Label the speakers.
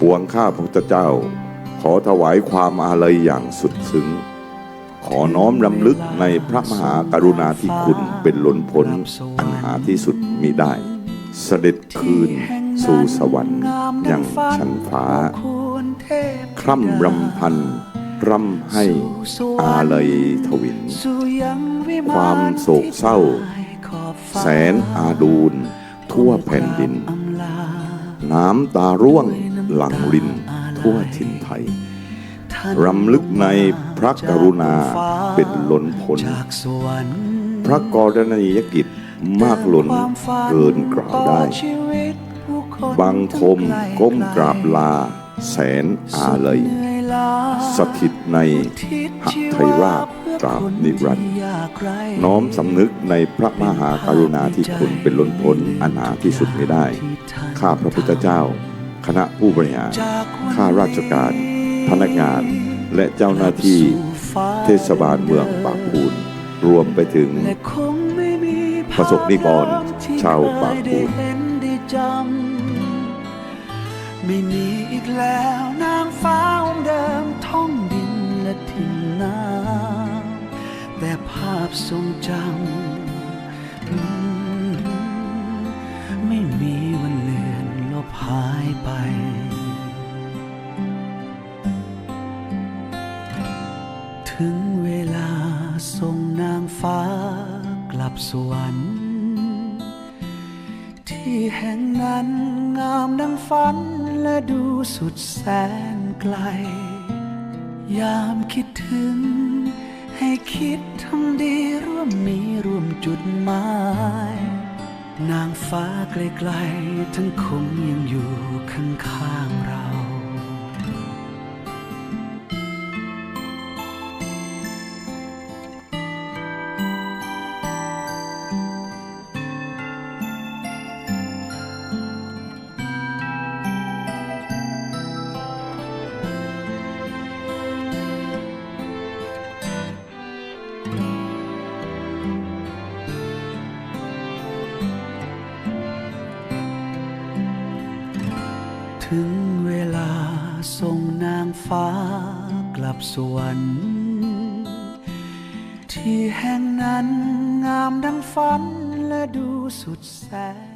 Speaker 1: ปวงข้าพระพุทธเจ้า ขอถวายความอาลัยอย่างสุดซึ้ง ขอน้อมรำลึกในพระมหากรุณาธิคุณเป็นล้นพ้นอันหาที่สุดมิได้ เสด็จคืนสู่สวรรค์ยังชั้นฟ้า คร่ำรำพันร่ำให้อาลัยทวิน ความโศกเศร้า แสนอาดูลทั่วแผ่นดิน น้ำตาร่วง หลังลินทั่วถิ่นไทย รำลึกในพระกรุณาเป็นล้นพ้นพระกรณียกิจมากล้นเกินกล่าวได้บังคมก้มกราบลา แสนอาเลยสถิตในหัตถยราชตราบนิรันดร์น้อมสำนึกในพระมหากรุณาธิคุณเป็นล้นพ้นอันหาที่สุดไม่ได้ ข้าพระพุทธเจ้า คณะผู้บริหาร ข้าราชการ พนักงาน และเจ้าหน้าที่เทศบาลเมืองปากพูน รวมไปถึง ประสบนิกร ชาวปากพูน
Speaker 2: ไม่มีอีกแล้วนางฟ้าองค์เดิมท่องดินและถิ่นน้ำแต่ภาพทรงจำ ถึงเวลาส่งนางฟ้ากลับสวรรค์ ที่แห่งนั้นงามดังฝันและดูสุดแสนไกล ยามคิดถึง ให้คิดทำดีร่วมมีร่วมจุดหมาย นางฟ้าไกลๆทั้งคงยังอยู่ข้างๆ ถึงเวลาส่งนางฟ้ากลับสวรรค์ที่แห่งนั้นงามดังฝันและดูสุดแสน